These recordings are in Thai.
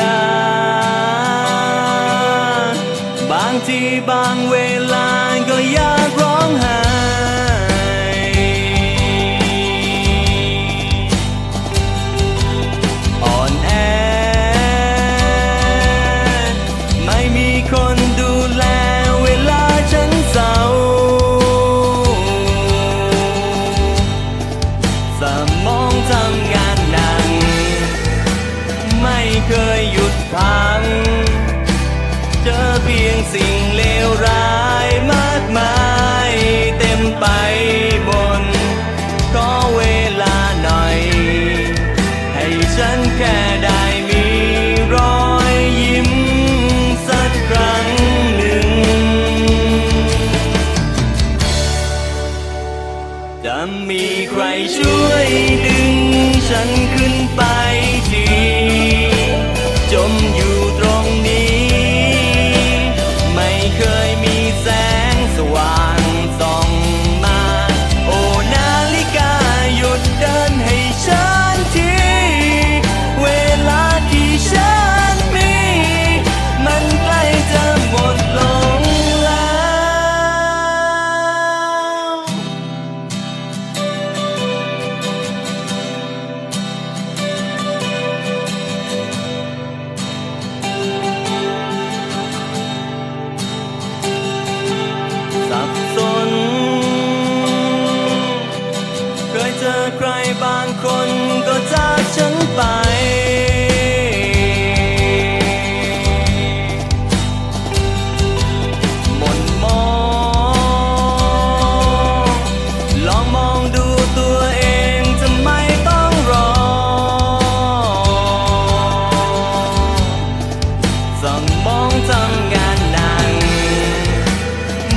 ลา บางทีบางเวลา ดึงฉันขึ้นไป ส่องมองทำงานหนัง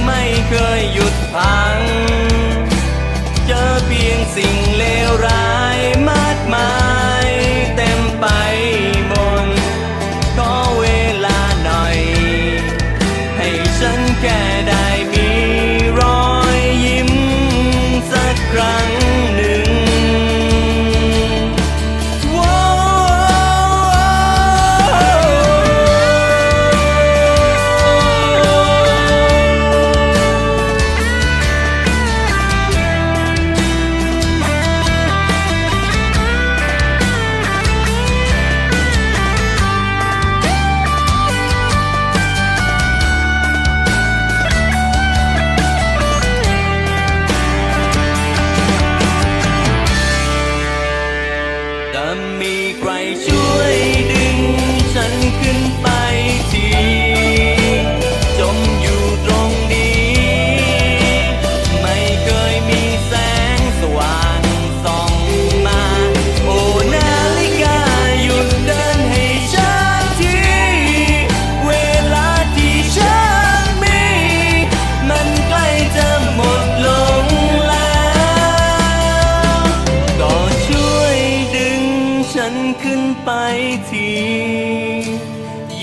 ไม่เคยหยุดพัง เจอเพียงสิ่งเลวร้าย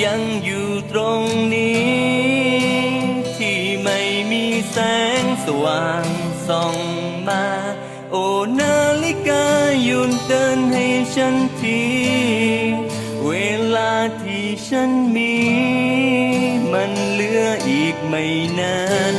ยังอยู่ตรงนี้ ที่ไม่มีแสงสว่างส่องมา โอ้นาฬิกายุนเดินให้ฉันที เวลาที่ฉันมี มันเหลืออีกไม่นาน